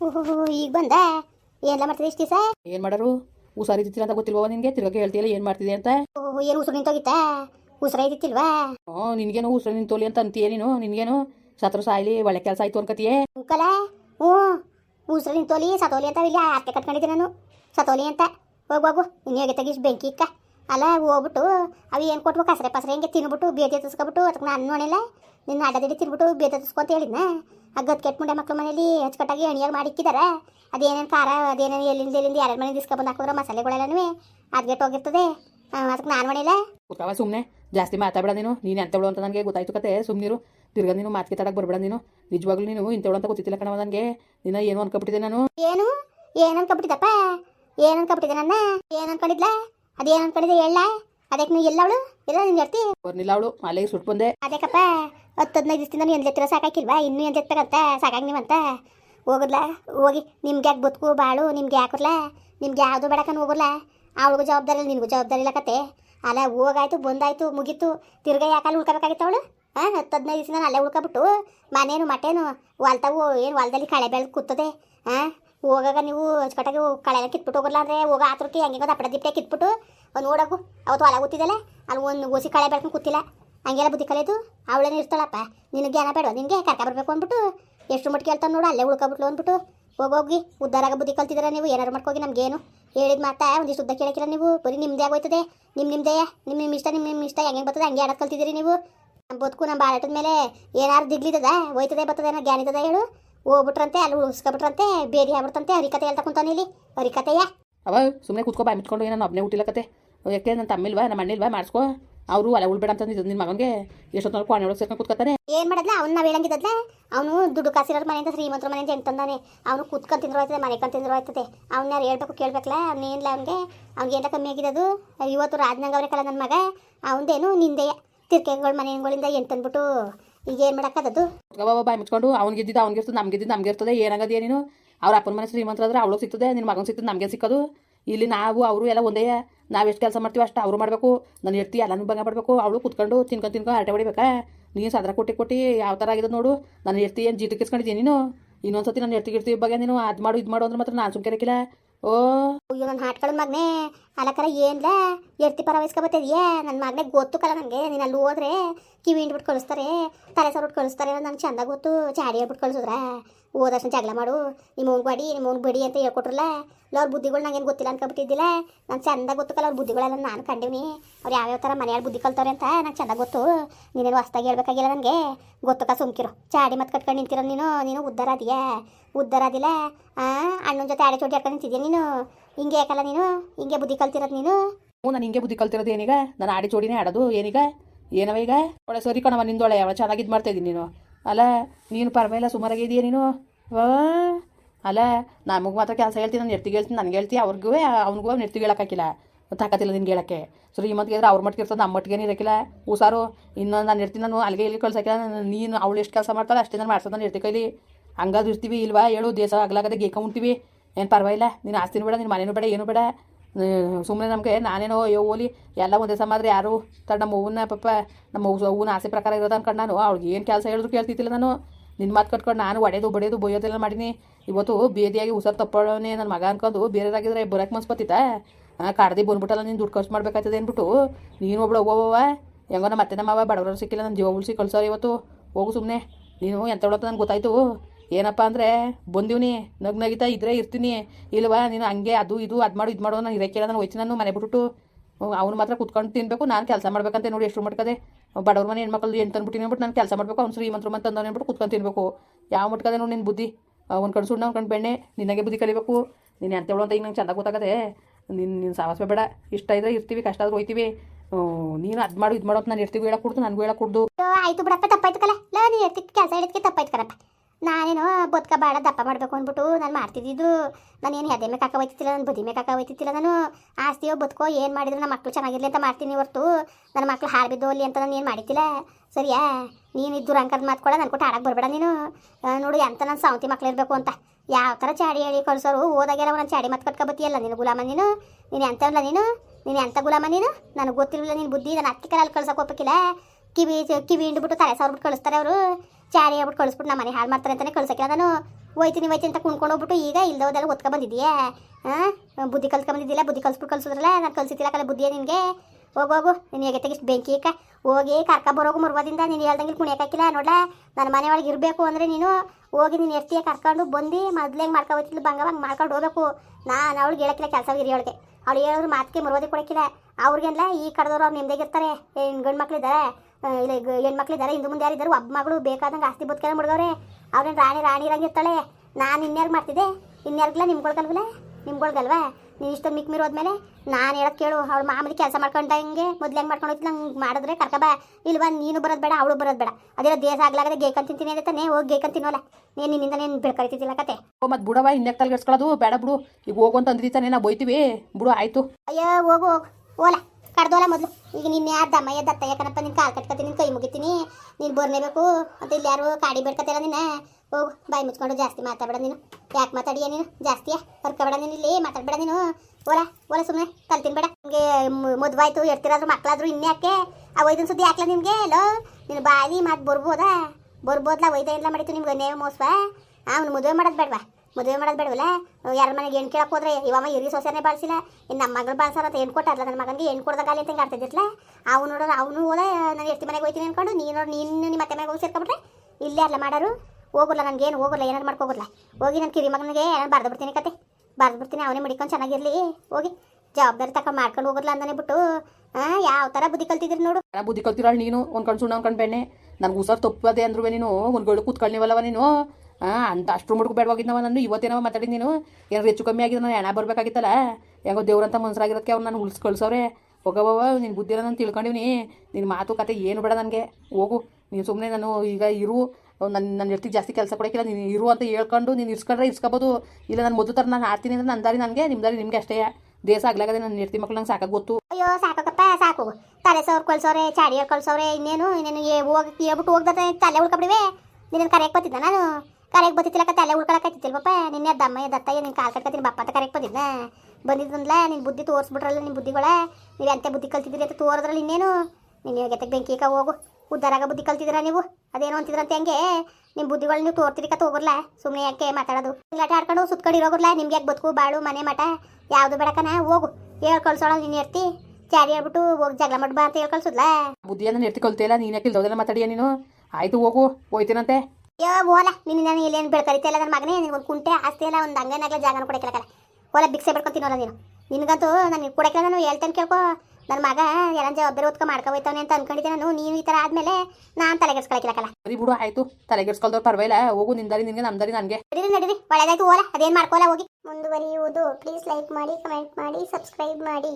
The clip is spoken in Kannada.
ಓಹೋ ಈಗ ಬಂದ. ಎಲ್ಲ ಮಾಡ್ತಿದ್ದೆ ಇಷ್ಟು ಏನ್ ಮಾಡರು? ಮಾಡೋರು ಇದ್ದಿತ್ತಿಲ್ಲ ಅಂತ ಗೊತ್ತಿಲ್ವ ನಿನಗೆ? ತಿರ್ಗಕ್ಕೆ ಹೇಳ್ತೀಯಲ್ಲ ಏನು ಮಾಡ್ತಿದೆ ಅಂತ? ಓಹೋ ಏನು ಉಸಿರು ನಿಂತೋಗಿತ್ತ? ಉಸಿರ ಇದ್ದಿತ್ತಿಲ್ವಾ? ಹ್ಞೂ ನಿನಗೇನು ಉಸಿರು ನಿಂತೋಲಿ ಅಂತ ಅಂತೀಯ ನೀನು? ನಿನ್ಗೇನು? ಸತ್ರ ಸಾಯ್ಲಿ ಒಳ್ಳೆ ಕೆಲಸ ಆಯ್ತು ಅನ್ಕತಿಯೇ? ಅಂಕಲ ಹ್ಞೂ. ಉಸಿರು ನಿಂತೋಲಿ ಸತೋಲಿ ಅಂತ ಇಲ್ಲಿ ಅತ್ತೆ ಕಟ್ಕೊಂಡಿದ್ದೆ ನಾನು. ಸತೋಲಿ ಅಂತ. ಹೋಗು ಹೋಗು. ಇನ್ನು ಹೇಗೆ ತೆಗಿಸ್ ಬೆಂಕಿ ಇಕ್ಕ. ಅಲ್ಲ ಹೋಗ್ಬಿಟ್ಟು ಅವು ಏನು ಕೊಟ್ವು? ಕಸರೆ ಪಸರೆ ಹಿಂಗೆ ತಿನ್ಬಿಟ್ಟು ಬೇದಿ ತಿಸ್ಕೊಬಿಟ್ಟು ಅದಕ್ಕೆ ನಾನು ನೋಡಿಲ್ಲ ನಿನ್ನ ಅಡ್ಡದಿಡಿ ತಿನ್ಬಿಟ್ಟು ಬೇದ ಹತ್ತಿಸ್ಕೊ ಅಂತ ಹೇಳಿದ್ನ. ಅಗ್ಗದ ಕೆಟ್ಟ ಮುಂಡೆ ಮಕ್ಕಳು ಮನೇಲಿ ಅಚ್ಚುಕಟ್ಟಾಗಿ ಎಣಿಯಾಗಿ ಮಾಡಿಕ್ಕಿದ್ದಾರೆ ಅದೇನೇನು ಖಾರ ಅದೇನೇನು ಎಲ್ಲಿಂದ ಎಲ್ಲಿಂದ ಯಾರ್ಯಾರ ಮನೆ ದಿಸ್ಕೊಬಂದು ಹಾಕಿದ್ರೆ ಮಸಾಲೆಗಳೆಲ್ಲನೂ ಅದ್ಗೆಟ್ ಹೋಗಿರ್ತದೆ. ಅದಕ್ಕೆ ನಾನು ಮಾಡಿಲ್ಲ ಕೂತ್ಕವ ಸುಮ್ಮನೆ ಜಾಸ್ತಿ ಮಾತಾಡಬೇಡ ನೀನು. ನೀನು ಎಂತವಳು ಅಂತ ನನಗೆ ಗೊತ್ತಾಯ್ತು ಕತೆ. ಸುಮ್ಮನಿರು ತಿರ್ಗ ನೀನು ಮಾತಿಗೆ ತಡಕ್ಕೆ ಬರಬೇಡ ನೀನು. ನಿಜವಾಗ್ಲೂ ನೀನು ಇಂಥವಳು ಅಂತ ಗೊತ್ತಿಲ್ಲ ಕಣವ ನನಗೆ. ನಿನ್ನ ಏನು ಅನ್ಕೊಬಿಟ್ಟಿದೆ ನಾನು? ಏನು? ಏನು ಅನ್ಕೊಬಿಟ್ಟಿದ್ದಪ್ಪ? ಏನು ಅನ್ಕೊಬಿಟ್ಟಿದ್ದೆ ನನ್ನ? ಏನು ಅನ್ಕೊಂಡಿದ್ಲ? ಅದೇನು ಕಡೆ ಹೇಳ ಅದಕ್ಕೆ ನೀವು ಎಲ್ಲವಳು ಎಲ್ಲ ನಿನ್ ಹೇಳ್ತಿ ಬರ್ನಿಲ್ಲ ಅವಳು ಅಲ್ಲಿಗೆ ಸುಟ್ಟು ಬಂದೆ ಅದಕ್ಕಪ್ಪ ಹತ್ತು ಹದಿನೈದು ದಿವಸದಿಂದ ನೀವು ಎಂದ್ಲೆತ್ತಿರ ಸಾಕಾಕಿಲ್ವಾ ಇನ್ನೂ ಎಂದೆತ್ತಬೇಕಂತ ಸಾಕಾಗಿ ನೀವಂತ ಹೋಗುದ್ಲ ಹೋಗಿ ನಿಮ್ಗೆ ಯಾಕೆ ಬದುಕು ಬಾಳು ನಿಮ್ಗೆ ಯಾಕುರ್ಲ ನಿಮ್ಗೆ ಯಾವುದು ಬೇಡಕನ್ ಹೋಗುಲ್ಲ ಅವಳಿಗೂ ಜವಾಬ್ದಾರಿ ಇಲ್ಲ ನಿನಗೂ ಜವಾಬ್ದಾರಿ ಇಲ್ಲ ಕತೆ ಅಲ್ಲ ಹೋಗಾಯ್ತು ಬಂದಾಯ್ತು ಮುಗೀತು ತಿರ್ಗಾ ಯಾಕಲ್ಲಿ ಉಳ್ಕೋಬೇಕಾಗಿತ್ತು ಅವಳು ಹಾಂ ಹತ್ತು ಹದಿನೈದು ದಿವಸ ಅಲ್ಲೇ ಉಳ್ಕೊಬಿಟ್ಟು ಮನೇನು ಮಟೇನು ಹೊಲ್ತಾವು ಏನು ಹೊಲದಲ್ಲಿ ಕಳೆ ಬೆಳೆದು ಕೂತದೆ ಹಾಂ ಹೋಗಾಗ ನೀವು ಅಚ್ಚುಕಟ್ಟಾಗಿ ಕಳೆ ಕಿತ್ಬಿಟ್ಟು ಹೋಗಲ್ಲ ಅಂದರೆ ಹೋಗ ಆತ್ರಕ್ಕೆ ಹೆಂಗೆ ಅಪ್ಪಡ ದಿಪ್ಪೆ ಕಿತ್ಬಿಟ್ಟು ನೋಡೋಗು, ಅವತ್ತು ಹೊಲ ಕೂತಿದ್ದಲ್ಲ ಅಲ್ಲಿ ಒಂದು ಗೋಸಿ ಕಳೆ ಬೆಳ್ಕೊಂಡು ಕೂತಿಲ್ಲ. ಹಂಗೆಲ್ಲ ಬುದ್ಧಿ ಕಲಿಯೋದು ಅವಳೇನು ಇರ್ತಾಳಪ್ಪ. ನಿನಗೆ ಜ್ಞಾನ ಬೇಡ, ನಿನಗೆ ಕರ್ಕ ಬರಬೇಕು ಅಂದ್ಬಿಟ್ಟು ಎಷ್ಟು ಮಟ್ಟಿಗೆ ಹೇಳ್ತಾನೆ ನೋಡು, ಅಲ್ಲೇ ಉಳ್ಕೊಬಿಟ್ಲು ಅಂದ್ಬಿಟ್ಟು ಹೋಗೋಗಿ ಉದ್ದಾರಾಗ ಬುದ್ಧಿ ಕಲ್ತಿದ್ದೀರ ನೀವು? ಏನಾರು ಮಾಡ್ಕೋಗಿ ನಮಗೇನು? ಹೇಳಿದ ಮಾತಾ ಒಂದಿಷ್ಟು ಉದ್ದ ಕೇಳಕ್ಕಿಲ್ಲ ನೀವು? ಬರೀ ನಿಮ್ಮದೇ ಆಗೋಯ್ತದೆ. ನಿಮ್ಮ ನಿಮ್ಮದೇ ನಿಮ್ಮ ನಿಮ್ಮ ಇಷ್ಟ ನಿಮ್ಮ ನಿಮ್ಮ ಇಷ್ಟ. ಹೆಂಗೆ ಬರ್ತದೆ, ಹಂಗೆ ಆಡೋದು ಕಲ್ತಿದ್ದೀರಿ ನೀವು? ನಮ್ಮ ಬದುಕು ನಮ್ಮ ಬಾಳಾಟದ ಮೇಲೆ ಏನಾರು ದಿಗ್ಲಿದ್ದದ ಹೋಯ್ತದೆ, ಬರ್ತದೆ ಏನೋ ಜ್ಞಾನ ಹೇಳು. ಹೋಗ್ಬಿಟ್ರಂತೆ, ಅಲ್ಲಿ ಉಳಿಸ್ಕೊಬಿಟ್ರಂತೆ ಬೇರೆ ಆಗ್ಬಿಡ್ತಂತೆ ಹರಿಕತೆ ಹೇಳ್ತಾ ಕುಂತಾನೆ ಇಲ್ಲಿ. ಹರಿಕತೆಯ ಅವ ಸುಮ್ಮನೆ ಕೂತ್ಕೊ ಬಾಯ್ ಮುಚ್ಕೊಂಡು ಏನೋ ಒಬ್ಬನೇ ಹುಟ್ಟಿಲಕತ್ತೆ ಕತೆ. ಯಾಕೆ ನನ್ನ ತಮ್ಮಿಲ್ವಾ ನಮ್ಮ ಅಣ್ಣಿಲ್ವಾ ಮಾಡಿಸ್ಕೋ. ಅವರು ಅಲ್ಲ ಉಳ್ಬೇಡ ಅಂತಂದಿದ್ದು ನಿನ್ನ ಮಗನಿಗೆ ಎಷ್ಟೊತ್ತು ಕೋಣೆ ಒಳಗೆ ಸೇರ್ಕೊಂಡು ಕೂತ್ಕೊತಾನೆ ಏನು ಮಾಡದ್ಲ? ಅವ್ನು ನಾವ್ ಅವನು ದುಡ್ಡು ಕಾಸಿರೋ ಮನೆಯಿಂದ ಶ್ರೀಮಂತರ ಮನೆಯಿಂದ ಎಂಟು ತಂದಾನೆ? ಅವನು ಕೂತ್ಕೊಂಡು ತಿಂದ್ರು ಹೋಯ್ತದೆ ಮನೆ ಕಂಡು ತಿಂದ್ರು ಹೋಯ್ತದೆ ಅವ್ನ ಯಾರು ಹೇಳ್ಬೇಕು ಕೇಳ್ಬೇಕಲ್ಲ ಅವ್ನೇನಿಲ್ಲ ಅವನಿಗೆ? ಅವ್ನಿಗೆ ಏನ ಕಮ್ಮಿ ಆಗಿದ್ದು? ಇವತ್ತು ರಾಜ್ನಾಗ ಅವರೇ ಕಲ ನನ್ನ ಮಗ. ಅವನದೇನು ನಿಂದೆಯ ತಿರ್ಕೆಗಳ ಮನೆಗಳಿಂದ ಎಂಟು ತಂದ್ಬಿಟ್ಟು ಈಗ ಏನು ಮಾಡೋಕ್ಕದ್ದು ಬಾಯ್ ಮುಚ್ಕೊಂಡು. ಅವ್ನಿಗೆ ಇದ್ದಿದ್ದು ಅವ್ನಿಗೆ ಇರ್ತದೆ ನಮ್ಗೆ ಇದ್ದಿದ್ದು ನಮ್ಗೆ ಇರ್ತದೆ. ಏನಾಗದು ಏನೇನು ಅವ್ರ ಅಪ್ಪನ ಮನೆ ಶ್ರೀಮಂತರಾದ್ರೆ ಅವಳು ಸಿಗ್ತದೆ ನಿನ್ನ ಮಗನ ಸಿಗ್ತದೆ ನಮಗೆ ಸಿಕ್ಕೋದು? ಇಲ್ಲಿ ನಾವು, ಅವರು ಎಲ್ಲ ಒಂದೇ, ನಾವು ಎಷ್ಟು ಕೆಲಸ ಮಾಡ್ತೀವಿ ಅಷ್ಟು ಅವರು ಮಾಡಬೇಕು. ನನ್ನ ಹೆಡ್ತಿ ಎಲ್ಲನೂ ಭಂಗ ಮಾಡಬೇಕು. ಅವಳು ಕುತ್ಕೊಂಡು ತಿನ್ಕೊಂಡು ತಿನ್ಕೊಂಡು ಹರಟೆ ಹೊಡಿಬೇಕಾ? ನೀನು ಸದ್ರ ಕೊಟ್ಟಿ ಕೊಟ್ಟು ಯಾವ ಥರ ಆಗಿದೆ ನೋಡು. ನನ್ನ ಹೆಡ್ತಿ ಏನು ಜೀತಕ್ಕೆ ಇಸ್ಕೊಂಡಿದ್ದೀನಿ ನೀನು? ಇನ್ನೊಂದ್ಸತಿ ನಾನು ಹೆಡ್ತಿ ಇರ್ತೀವಿ ಬಗ್ಗೆ ನೀನು. ಅದು ಮಾಡು, ಇದು ಮಾಡು ಅಂದ್ರೆ ಮಾತ್ರ ನಾನು ಸುಮ್ಕೆ ಇರಕ್ಕಿಲ್ಲ ಓ ಅಯ್ಯೋ ನನ್ನ ಹಾಟ್ಗಳ ಮಗನೇ. ಅಲಕರ ಏನ್ಲ? ಎರ್ತಿ ಪರ ವಹಿಸ್ಕೊಬತ್ತಿದ್ಯಾ? ನನ್ನ ಮಗನೇ ಗೊತ್ತು ಕಲ ನನಗೆ. ನೀನು ಅಲ್ಲಿ ಹೋದ್ರೆ ಕಿವಿ ಹಿಂಡ್ಬಿಟ್ಟು ಕಳಿಸ್ತಾರೆ. ತಲೆ ಸರ್ ಕಳಿಸ್ತಾರೆ. ನಂಗೆ ಚಂದ ಗೊತ್ತು. ಚಾಡಿ ಹೇಳ್ಬಿಟ್ಟು ಕಳಿಸಿದ್ರ? ಹೋದಷ್ಟು ಜಗಳ ಮಾಡು. ನಿಮ್ಮ ಅವ್ನ್ ಬಡಿ, ನಿಮ್ಮ ಅವ್ನ್ ಬಡಿ ಅಂತ ಹೇಳ್ಕೊಟ್ರಲ್ಲ? ಅವ್ರ ಬುದ್ಧಿಗಳು ನಂಗೇನು ಗೊತ್ತಿಲ್ಲ ಅನ್ಕೊಬಿಟ್ಟಿದ್ದಿಲ್ಲ? ನಾನು ಚಂದ ಗೊತ್ತು ಕಲ ಅವ್ರ ಬುದ್ಧಿಗಳೆಲ್ಲ ನಾನು ಕಂಡಿವ್ನಿ. ಅವ್ರು ಯಾವ್ಯಾವ ಥರ ಮನೆಯಾಳ ಬುದ್ಧಿ ಕಲ್ತವ್ರೆ ಅಂತ ನಂಗೆ ಚಂದ ಗೊತ್ತು. ನೀನೇನು ಹೊಸ್ದಾಗಿ ಹೇಳ್ಬೇಕಾಗಿಲ್ಲ ನನಗೆ ಗೊತ್ತಕ್ಕ ಸುಮ್ಕಿರು. ಚಾಡಿ ಮತ್ತೆ ಕಟ್ಕೊಂಡು ನಿಂತಿರೋ ನೀನು? ನೀನು ಉದ್ದಾರ ಅದಿಯಾ ಉದ್ದಾರ ಅದಿಲ್ಲ ಅಣ್ಣನ ಜೊತೆ ಆಡೆ ಚೋಟಿ ಹಾಕೊಂಡು ನಿಂತಿದ್ಯಾ ನೀನು? ಹಿಂಗೆ ಯಾಕಲ್ಲ ನೀನು? ಹಿಂಗೆ ಬುದ್ಧಿ ಕಲ್ತಿರೋದು ನೀನು? ಹ್ಞೂ, ನಾನು ಹಿಂಗೆ ಬುದ್ಧಿ ಕಲ್ತಿರೋದು ಏನೀಗ? ನಾನು ಆಡಿ ಜೋಡಿನೇ ಆಡೋದು ಏನೀಗ? ಏನವ ಈಗ? ಒಳ್ಳೆ ಸರಿ ಕಣವ ನಿಂದೊಳೆ ಅವಳ ಚೆನ್ನಾಗಿ ಇದು ಮಾಡ್ತಾ ಇದ್ದೀನಿ ನೀನು. ಅಲ್ಲ, ನೀನು ಪರವಾಗಿಲ್ಲ ಸುಮಾರಾಗಿದೆಯಾ ನೀನು. ವಾ. ಅಲ್ಲ, ನಮಗೆ ಮಾತ್ರ ಕೆಲಸ ಹೇಳ್ತೀನಿ, ನಾನು ಎರ್ತಿಗೆ ಹೇಳ್ತೀನಿ, ನನಗೆ ಹೇಳ್ತೀನಿ ಅವ್ರಿಗೂ, ಅವ್ನಿಗೂ ನೆರ್ತಿಗೆ ಹೇಳೋಕ್ಕಾಗಿಲ್ಲ ತಾಕತ್ತಿಲ್ಲ ನಿನ್ಗೆ ಹೇಳಕ್ಕೆ. ಈ ಇದ್ರೆ ಅವ್ರ ಮಟ್ಟಿಗೆ ಇರ್ತದೆ ನಮ್ಮ ಮಟ್ಟಿಗೆ ಇರಕ್ಕಿಲ್ಲ ಹುಷಾರು ಇನ್ನೊಂದು ನಾನು ಇರ್ತೀನಿ ನಾನು ಅಲ್ಲಿಗೆ ಇಲ್ಲಿ ಕಳ್ಸಕ್ಕಿಲ್ಲ ನಾನು ನೀನು ಅವಳು ಎಷ್ಟು ಕೆಲಸ ಮಾಡ್ತಾಳೆ ಅಷ್ಟೇ ನಾನು ಮಾಡ್ಸೋದು ನಾನು ಕೈಲಿ. ಇರ್ತೀವಿ, ಇಲ್ವಾ? ಹೇಳು, ದೇಶ ಆಗ್ಲಾಗದೆ ಗೇಕ ಉಣ್ತೀವಿ. ಏನು ಪರವಾಗಿಲ್ಲ ನೀನು ಆಸ್ತಿನೂ ಬೇಡ ನಿನ್ನ ಮನೇನೂ ಬೇಡ, ಏನೂ ಬೇಡ. ಸುಮ್ಮನೆ ನಮಗೆ ನಾನೇನೋ ಅಯ್ಯೋ ಓಲಿ, ಎಲ್ಲ ಒಂದೇ ಸಮ ಯಾರು? ತಡ ನಮ್ಮ ಹೂವನ್ನ ಪಾಪ, ನಮ್ಮ ಹೂವಿನ ಆಸೆ ಪ್ರಕಾರ ಇರೋದು ಅನ್ಕೊಂಡು ನಾನು. ಅವ್ಳಿಗೆ ಏನು ಕೆಲಸ ಹೇಳಿದ್ರು ಕೇಳ್ತಿದ್ದಿಲ್ಲ ನಾನು. ನಿನ್ನ ಮಾತು ಕಟ್ಕೊಂಡು ನಾನು ಒಡೆದು ಬಡಿಯೋದು ಬೊಯ್ಯೋದೆಲ್ಲ ಮಾಡೀನಿ. ಇವತ್ತು ಬೇದಿಯಾಗಿ ಹುಷಾರು ತಪ್ಪಳೋನೇ ನನ್ನ ಮಗ ಅನ್ಕೊಂಡು ಬೇರೆದಾಗಿದ್ರೆ ಬರಕ್ಕೆ ಮನ್ಸು ಬತ್ತಿತ್ತ ಕಾಡ್ದಿ ಬಂದ್ಬಿಟ್ಟಲ್ಲ, ನೀನು ದುಡ್ಡು ಖರ್ಚು ಮಾಡ್ಬೇಕಾಗ್ತದೆ ಅಂದ್ಬಿಟ್ಟು. ನೀನು ಒಬ್ಳು ಹೋಗೋವ ಹೆಂಗೋ ನಮ್ಮ ಮತ್ತೆ ನಮ್ಮವ ಬಡವರು ಸಿಕ್ಕಿಲ್ಲ ನನ್ನ ಜೀವ ಉಳಿಸಿ ಕಳ್ಸೋರು ಇವತ್ತು. ಹೋಗು ಸುಮ್ಮನೆ ನೀನು ಎಂತ ಹೇಳೋದು ನನಗೆ ಗೊತ್ತಾಯ್ತು. ಏನಪ್ಪ ಅಂದರೆ, ಬಂದಿವ್ನಿ, ನಗ್ ನಗಿತಾ ಇದ್ರೆ ಇರ್ತೀನಿ. ಇಲ್ವಾ, ನೀನು ಹಂಗೆ ಅದು ಇದು, ಅದು ಮಾಡು, ಇದು ಮಾಡೋ, ನಾನು ಇರಕ್ಕಿಲ್ಲ ನಾನು ಹೋಯ್ತೀನಿ ನಾನು ಮನೆ ಬಿಟ್ಟು ಅವ್ನು ಮಾತ್ರ ಕುತ್ಕೊಂಡು ತಿನ್ಬೇಕು, ನಾನು ಕೆಲಸ ಮಾಡ್ಬೇಕಂತ ನೋಡಿ ಎಷ್ಟು ಮಟ್ಕದೆ. ಬಡವ್ರ ಮನೆ ಹೆಣ್ಮಕ್ಳು ಏನು ತಂದ್ಬಿಟ್ಟಿನಿ ಅಂದ್ಬಿಟ್ಟು ನಾನು ಕೆಲಸ ಮಾಡಬೇಕು, ಅವ್ನು ಶ್ರೀಮಂತರ ಮಂತ್ರ ತಂದವನು ಅಂದ್ಬಿಟ್ಟು ಕುತ್ಕೊಂಡು ತಿನ್ಬೇಕು. ಯಾವ ಮಟ್ಕದೆ ನೋಡಿ ನಿನ್ನ ಬುದ್ಧಿ. ಒಂದು ಕಣ್ಣು ಸುಣ್ಣ ಒಂದು ಕಣ್ ಬೆಣ್ಣೆ ನಿನಗೆ ಬುದ್ಧಿ ಕಲಿಬೇಕು. ನೀನು ಎಂತ ಹೇಳು ಅಂತ ಈಗ ನಂಗೆ ಚೆಂದ ಗೊತ್ತಾಗದೆ. ನಿನ್ನ ನಿನ್ನ ಸಾಹಸ ಬೇಡ. ಇಷ್ಟ ಇದ್ರೆ ಇರ್ತೀವಿ, ಕಷ್ಟ ಆದ್ರೂ ಹೋಯ್ತೀವಿ. ನೀನು ಅದು ಮಾಡು, ಇದು ಮಾಡು ನಾನು ಇರ್ತೀವಿ ಹೇಳಕ್ಕೆ ಕೊಡ್ತು ನನಗೂ ಹೇಳಕ್ಕೆ ಕೊಡ್ದು. ಆಯ್ತು ಬಿಡಪ್ಪ, ತಪ್ಪಾಯ್ತು ಕಲ. ನೀನು ಕೆಲಸ ಹಿಡಿದಕ್ಕೆ ತಪ್ಪಾಯ್ತು ಕಣಪ್ಪ. ನಾನೇನೋ ಬದುಕ ಭಾಳ ದಪ್ಪ ಮಾಡಬೇಕು ಅಂದ್ಬಿಟ್ಟು ನಾನು ಮಾಡ್ತಿದ್ದಿದ್ದು. ನಾನೇನು ಹೆದೆ ಮೇಲೆ ಕಾಕ ಹೋಯ್ತಿಲ್ಲ ನನ್ನ ಬದಿ ಮೇಲೆ ಕಾಕ ಹೋಯ್ತಿಲ್ಲ ನಾನು. ಆಸ್ತಿಯೋ ಬದುಕೋ ಏನು ಮಾಡಿದ್ರು ನಮ್ಮ ಮಕ್ಕಳು ಚೆನ್ನಾಗಿರಲಿ ಅಂತ ಮಾಡ್ತೀನಿ ಹೊರ್ತು. ನನ್ನ ಮಕ್ಳು ಹಾಳು ಅಲ್ಲಿ ಅಂತ ನಾನು ಏನು ಮಾಡಿದ್ದಿಲ್ಲ. ಸರಿಯಾ? ನೀನು ಇದ್ದು ರಂಕದ ಮಾತ್ಕೊಳ ನನ್ನ ಕೊಟ್ಟು ಆಡಕ್ಕೆ ಬರಬೇಡ ನೀನು. ನೋಡು ಎಂತ ನನ್ನ ಸಾವಂತಿ ಮಕ್ಳು ಇರಬೇಕು ಅಂತ. ಯಾವ ಥರ ಚಾಡಿ ಹೇಳಿ ಕಳ್ಸೋರು? ಓದಾಗೆಲ್ಲ ನಾನು ಚಾಡಿ ಮತ್ತೆ ಕಟ್ಕೊಬತ್ತೀಯಲ್ಲ ನೀನು ಗುಲಾಮ ನೀನು? ನೀನು ಎಂತ ಇಲ್ಲ ನೀನು? ನೀನು ಎಂತ ಗುಲಾಮ ನೀನು? ನನಗೆ ಗೊತ್ತಿರಲಿಲ್ಲ ನೀನು ಬುದ್ಧಿ, ನಾನು ಅಕ್ಕಿ ಕಲಲ್ಲಿ ಕಳ್ಸೋಕೆ ಹೋಗ್ಬೇಕಿಲ್ಲ ಕಿವಿ ಕಿವಿ ಹಿಂಡ್ಬಿಟ್ಟು ತಲೆ ಸಾವಿರ ಬಿಟ್ಟು ಕಳಿಸ್ತಾರೆ ಅವರು. ಚಾರಿ ಹೇಳ್ಬಿಟ್ಟು ಕಳಿಸ್ಬಿಟ್ಟು ನಮ್ಮ ಮನೆ ಹಾಳು ಮಾಡ್ತಾರೆ ಅಂತಲೇ ಕಳ್ಸೋಕೆ ನಾನು ಹೋಯ್ತೀನಿ ಹೋಯ್ತೀನಿ ಅಂತ ಕುಣ್ಕೊಂಡು ಹೋಗ್ಬಿಟ್ಟು ಈಗ ಇಲ್ದೋದೆಲ್ಲ ಒತ್ಕೊ ಬಂದಿದೆಯಾ ಹಾಂ ಬುದ್ಧಿ ಕಲ್ತ್ಕೊ ಬಂದಿದ್ದಿಲ್ಲ ಬುದ್ಧಿ ಕಲ್ಸ್ಬಿಟ್ಟು ಕಲ್ಸಿದ್ರಲ್ಲ ನಾನು ಕಲ್ಸಿದ್ದಿಲ್ಲ ಕಲೆ ಬುದ್ಧಿಯೇ ನಿನಗೆ? ಹೋಗು ಹೋಗು ನೀನು ಹೇಗೆ ತೆಗಿಸ್ ಬೆಂಕಿ ಇಕ್ಕ ಹೋಗಿ ಕರ್ಕ ಬರೋಗು ಮುರ್ಬೋದಿಂದ ನೀನು ಹೇಳ್ದಂಗೆ ಕುಣಿಯೋಕ್ಕಾಕಿಲ್ಲ ನೋಡ್ಲ ನನ್ನ ಮನೆ ಒಳಗೆ ಇರಬೇಕು ಅಂದರೆ ನೀನು ಹೋಗಿ ನೀನು ಎಷ್ಟಿಗೆ ಕರ್ಕೊಂಡು ಬಂದು ಮೊದ್ಲೇಗೆ ಮಾಡ್ಕೊಬೋತಿಲ್ಲ ಬಂಗವಾಗಿ ಮಾಡ್ಕೊಂಡು ಹೋಗ್ಬೇಕು. ನಾನು ಅವ್ಳಿಗೆ ಹೇಳಕ್ಕಿಲ್ಲ ಕೆಲಸ ಹಿರಿಯೋಳಿಗೆ ಅವಳು ಹೇಳಿದ್ರು ಮಾತಿಗೆ ಮುರುವದಿ ಕೊಡಕ್ಕಿಲ್ಲ. ಅವ್ರಿಗೆಲ್ಲ ಈ ಕಡೆದವ್ರು ಅವ್ರು ನಿಮ್ದಾಗಿರ್ತಾರೆ ಏನು ಗಂಡು ಮಕ್ಳಿದ್ದಾರೆ ಆ, ಇಲ್ಲ ಈಗ ಹೆಣ್ಮಕ್ಳಿದ್ದಾರೆ ಹಿಂದೆ ಮುಂದೆ ಯಾರಿದ್ದಾರೆ ಒಬ್ಬ ಮಗಳು ಬೇಕಾದಂಗೆ ಆಸ್ತಿ ಬದುಕೆಲ್ಲ ಮುಡ್ಗವ್ರೆ ಅವ್ರೇನು ರಾಣಿ ರಾಣಿ ಇರಂಗಿರ್ತಾಳೆ ನಾನು ಇನ್ಯಾರು ಮಾಡ್ತಿದ್ದೆ? ಇನ್ಯಾರಿಗಿಲ್ಲ ನಿಮ್ಗಳ್ಗಲ್ವಲ್ಲ ನಿಮ್ಗಳ್ಗಲ್ವಾ? ನೀವು ಇಷ್ಟೊಂದು ಮಿಕ್ ಮೀರೋದ್ಮೇಲೆ ನಾನು ಹೇಳೋದು ಕೇಳು ಅವ್ಳು ಮಾಮೂಲಿ ಕೆಲಸ ಮಾಡ್ಕೊಂಡ ಹಿಂಗೆ ಮೊದ್ಲು ಹೆಂಗೆ ಮಾಡ್ಕೊಂಡು ಹೋಗ್ತಿಲ್ಲ ಹಂಗೆ ಮಾಡಿದ್ರೆ ಕರ್ಕಬ. ಇಲ್ವಾ ನೀನು ಬರೋದು ಬೇಡ ಅವಳು ಬರೋದು ಬೇಡ. ಅದೇ ದೇಶ ಆಗ್ಲಾಗದೆ ಗೇಕಂತ ತಿಂತೀನಿ ಅಂತ ನೇ ಹೋಗಿ ಗೇಕಂತ ತಿನ್ನೋಲ್ಲ. ನೀನು ನಿನ್ನಿಂದ ನೀನು ಬೆಳ್ಕರಿತಿದ್ದಿಲ್ಲ ಕತೆ? ಓ ಮತ್ತೆ ಬುಡವಾ ಇನ್ನೆಕ್ ತಲೆಗೆಡ್ಸ್ಕೊಳ್ಳೋದು ಬೇಡ ಬಿಡು. ಈಗ ಹೋಗು ಅಂತ ಅಂದ್ರಿತಾನೆ ನಾವು ಬೈತೀವಿ ಬಿಡು ಆಯಿತು. ಅಯ್ಯೋ ಹೋಗು ಹೋಗು. ಓಲ ಕಡ್ದೋಲ ಮೊದಲು. ಈಗ ನಿನ್ನ ಯಾರ್ದಮ್ಮ ಎದ್ದತ್ತ ದತ್ತ ಯಾಕನಪ್ಪ ನಿನ್ನ ಕಾಲು ಕಟ್ಕೊತೀನಿ ನಿನ್ನ ಕೈ ಮುಗಿತೀನಿ, ನೀನು ಬರ್ಲೇಬೇಕು ಅಂತ ಇಲ್ಲಿ ಯಾರು ಕಾಡಿ ಬೇಡ್ಕತ್ತಿಲ್ಲ ನಿನ್ನ. ಹೋಗು, ಬಾಯಿ ಮುಚ್ಕೊಂಡು ಜಾಸ್ತಿ ಮಾತಾಡಬೇಡ ನೀನು. ಯಾಕೆ ಮಾತಾಡಿಯ ನೀನು? ಜಾಸ್ತಿಯಾ? ಹೊರ್ಕೋಬೇಡ ನೀನು ಇಲ್ಲಿ, ಮಾತಾಡಬೇಡ ನೀನು. ಓಲ ಓಲ ಸುಮ್ಮನೆ ಕಲ್ತೀನಿ ತಿನ್ಬೇಡ. ನಿಮಗೆ ಮದುವಾಯ್ತು ಎಡ್ತಿರಾದ್ರು ಮಕ್ಕಳಾದ್ರು ಇನ್ಯಾಕೆ ಆ ವೈದ್ಯನ ಸುದ್ದಿ ಹಾಕ್ಲ ನಿಮಗೆ? ಲೋ, ನೀನು ಬಾಯಿ ಮಾತು ಬರ್ಬೋದಾ? ಬರ್ಬೋದ್ಲ, ವೈದ್ಯ ಎಲ್ಲ ಮಾಡಿತ್ತು ನಿಮ್ಗೆ, ನೇವ ಮೋಸ್ವಾ? ಅವ್ನು ಮದುವೆ ಮಾಡೋದು ಬೇಡವಾ? ಮದುವೆ ಮಾಡೋದು ಬೇಡವಲ್ಲ? ಯಾರ ಮನೆಗೆ ಹೆಣ್ಣು ಕೇಳಕ್ಕೆ ಹೋದ್ರೆ? ಇವಮ್ಮ ಇರಿ ಸೊಸೆನೇ ಬಾಳಿಸಿಲ್ಲ. ಇನ್ನು ನಮ್ಮ ಮಗಳು ಬಾಳ್ಸಾರ ಅಂತ ಹೆಣ್ಣು ಕೊಟ್ಟಾರಲ್ಲ ನನ್ನ ಮಗನಿಗೆ? ಹೆಣ್ಣು ಕೊಡ್ದಾಗ ಗಾಲಿ ಅಂತ ಆಡ್ತಿದ್ದಿರ್ಲ? ಅವ್ನು ನೋಡೋರು, ಅವನು ಹೋದ ನಾನು ಎಷ್ಟು ಮನೆಗೆ ಹೋಗ್ತೀನಿ ಅನ್ಕೊಂಡು ನೀನು ನೋಡಿ, ನೀನು ನಿಮ್ಮ ಅತ್ತೆ ಮನೆಗೆ ಹೋಗಿ ಸೇರ್ಕೊಂಬಿಟ್ರೆ ಇಲ್ಲೇ ಅಲ್ಲ ಮಾಡೋರು. ಹೋಗಲ್ಲ ನನಗೇನು ಹೋಗೋಲ್ಲ ಏನಾರು ಮಾಡ್ಕೋಗಲ್ಲ ಹೋಗಿ ನನ್ನ ಕಿರಿ ಮಗನಿಗೆ ಏನಾದ್ರು ಬಾರ್ದು ಬಿಡ್ತೀನಿ ಕತೆ. ಬಾರ್ದು ಬಿಡ್ತೀನಿ, ಅವನೇ ಮಡಿಕೊಂಡು ಚೆನ್ನಾಗಿರಲಿ. ಹೋಗಿ. ಜವಾಬ್ದಾರಿ ತಕೊಂಡು ಮಾಡ್ಕೊಂಡು ಹೋಗೋಲ್ಲ ಅಂತಾನೆ ಬಿಟ್ಟು. ಯಾವ ಥರ ಬುದ್ಧಿ ಕಲ್ತಿದ್ರಿ ನೋಡು. ಬುದ್ಧಿ ಕಲ್ತಿರಾಳು ನೀನು? ಒಂದು ಕಣ್ ಸುಣ್ಣ, ಒಂದು ಬೆಣ್ಣೆ. ನನಗೆ ಹುಷಾರು ತಪ್ಪದೆ ಅಂದ್ರೂ ನೀನು. ಒಂದು ಗೊಳ್ಳು ಕೂತ್ಕೊಳ್ಳಿವಲ್ಲವ ನೀನು. ಹಾಂ, ಅಂತ ಅಷ್ಟು ಬೇಡ ಬೇಡವಾಗಿದ್ದವ ನಾನು ಇವತ್ತೇನವ ಮಾತಾಡಿದ ನೀನು? ಏನಾರು ಹೆಚ್ಚು ಕಮ್ಮಿ ಆಗಿದೆ ನಾನು ಹೆಣ ಬರಬೇಕಾಗಿತ್ತಲ್ಲ? ಹೆಂಗೋ ದೇವ್ರಂತ ಮನ್ಸರಾಗಿರೋದಕ್ಕೆ ಅವ್ರು ನಾನು ಉಳಿಸ್ ಕಳ್ಸವ್ರೆ. ಹೋಗವ ನಿನ್ನ ಬುದ್ಧಿರ ನಾನು ತಿಳ್ಕೊಂಡಿವ್ನಿ. ನಿನ್ನ ಮಾತು, ಕತೆ ಏನು ಬೇಡ ನನಗೆ. ಹೋಗು. ನೀನು ಸುಮ್ಮನೆ ನಾನು ಈಗ ಇರು. ನನ್ನ ನನ್ನ ಜೊತೆಗೆ ಜಾಸ್ತಿ ಕೆಲಸ ಕೊಡೋಕ್ಕಿಲ್ಲ. ನೀನು ಇರು ಅಂತ ಹೇಳ್ಕೊಂಡು ನೀನು ಇರ್ಸ್ಕೊಂಡ್ರೆ ಇರ್ಸ್ಕೋಬೋದು. ಇಲ್ಲ, ನಾನು ಮೊದಲು ಥರ ನಾನು ಆಡ್ತೀನಿ ಅಂದ್ರೆ ನನ್ನ ದಾರಿ ನನಗೆ ನಿಮ್ಮ ದಾರಿ ನಿಮಗೆ ಅಷ್ಟೇ. ದೇಶ ಆಗ್ಲಾಗದೆ ನನ್ನ ನಿರ್ತಿ ಮಕ್ಳು ನಂಗೆ ಸಾಕಾಗಿ ಗೊತ್ತು. ಅಯ್ಯೋ ಸಾಕಪ್ಪ ಸಾಕು. ತಲೆ ಸೋರ್ ಕೊಲ್ಸೋರೆ ಚಾಡಿಯರ್ ಕೊಲ್ಸೋರೆ ಇನ್ನೇನು ಇನ್ನೇನು ಏ ಹೋಗಿ ಹೇಳ್ಬಿಟ್ಟು ಹೋಗ್ದ ತಲೆ ಉಳ್ಕೊಬಿಡಿವೆ. ನಿನ್ನ ಕರೆಯಕ್ಕೆ ಬರ್ತಿದ್ದ ನಾನು? ಕರೆಯಕ್ಕೆ ಬತ್ತಿತ್ತಿಲ್ಲಕ ತಲೆ ಉಳ್ಕೊಳಕತ್ತಿಲ್ವಪ್ಪ ನಿನ್ನೆ ದಮ್ಮ ಎದತ್ತ ನಿನ್ನ ಕಾಲು ನಿನ್ನ ಬಪ್ಪ ಅಂತ ಕರೆಕ್ಟ್ ಬಂದಿದ್ದ ಬಂದಿದ್ದಲ್ಲ ನಿನ್ನ ಬುದ್ಧಿ ತೋರಿಸ್ಬಿಟ್ರಲ್ಲ ನಿನ್ನ ಬುದ್ಧಿಗಳ. ನೀವು ಎಂತೆ ಬುದ್ಧಿ ಕಲ್ತಿದ್ದೀರಿ ಅಂತ ತೋರಿದ್ರಲ್ಲ ಇನ್ನೇನು? ನೀನು ಎತ್ತಕ್ಕೆ ಬೆಂಕಿ ಕ ಹೋಗು. ಉದ್ದಾರಾಗ ಬುದ್ಧಿ ಕಲ್ತಿದ್ದೀರಾ ನೀವು? ಅದೇನು ಅಂತಿದ್ರಂತೆ ಹೆಂಗೆ? ನಿಮ್ಮ ಬುದ್ಧಿಗಳು ನೀವು ತೋರ್ತಿರಿ ಕತ್ ಹೋಗ್ರಲ್ಲ ಸುಮ್ಮನೆ ಯಾಕೆ ಮಾತಾಡೋದು? ಆಟ ಆಡ್ಕೊಂಡು ಸುತ್ಕೊಂಡು ಇರೋಗ್ರಲ್ಲ ನಿಮ್ಗೆ ಯಾಕೆ ಬದುಕು, ಬಾಳು, ಮನೆ ಮಠ? ಯಾವುದು ಬೇಡಕನ ಹೋಗು. ಹೇಳ್ ಕಳ್ಸೋಣ ನೀನು ಇರ್ತಿ ಚಾರಿ ಹೇಳ್ಬಿಟ್ಟು ಹೋಗಿ, ಜಗಳ ಮಾಡ್ಬಾ ಅಂತ ಹೇಳ್ ಬುದ್ಧಿ ಬುದ್ಧಿಯನ್ನು ನಿರ್ತಿ ಕಲ್ತಿಲ್ಲ ನೀನು ಯಾಕೆ ಇಲ್ದೋದೆಲ್ಲ ಮಾತಾಡಿಯ ನೀನು? ಆಯ್ತು ಹೋಗು, ಹೋಯ್ತೀನಂತೆ. ಅಯ್ಯೋ ಓಲ ನಿನ್ನ ನಾನು ಇಲ್ಲೇನು ಇಲ್ಲ ನನ್ನ ಮಗನೇ ನಿನಗೆ ಒಂದು ಕುಂಟೆ ಆಸ್ತಿ ಎಲ್ಲ ಒಂದು ಅಂಗನಾಗ್ಲ ಜಾಗನ ಕೊಡಕ್ಕಿಲ್ಲ ಹೋಲ ಭಿಕ್ಷೆ ಅಲ್ಲ ನೀನು. ನಿನಗಂತೂ ನಾನು ಕೊಡಕ್ಕಿಲ್ಲ ನಾನು ಹೇಳ್ತೇನೆ ಕೇಳ್ಕೊ. ನನ್ನ ಮಗ ಎಲ್ಲ ಜವಾಬ್ದಾರಿ ಹೊತ್ಕೊ ಮಾಡ್ಕೊ ಹೋಯ್ತವನೆ ಅಂತ ಅನ್ಕೊಂಡಿದ್ದೆ ನಾನು. ನೀನು ಈ ಥರ ಆದ್ಮೇಲೆ ನಾನು ತಲೆಗೆಡ್ಸ್ಕೊಳಕ್ಕಿಲ್ಲಕಲ್ಲ ಸರಿ ಬಿಡು ಆಯಿತು. ತಲೆಗೆಡ್ಸ್ಕೊಳ್ದವ್ರು ಪರವಾಗಿಲ್ಲ. ಹೋಗು ನಿಂದಾರಿ ನಿನಗೆ ನಮ್ದಾರಿ ನನಗೆ. ನಡೀರಿ ನಡೀರಿ. ಒಳ್ಳೆದಾಯ್ತು ಹೋಲ ಅದೇನು ಮಾಡ್ಕೊಲ್ಲ ಹೋಗಿ. ಮುಂದುವರಿಯುವುದು. ಪ್ಲೀಸ್ ಲೈಕ್ ಮಾಡಿ ಕಮೆಂಟ್ ಮಾಡಿ ಸಬ್ಸ್ಕ್ರೈಬ್ ಮಾಡಿ.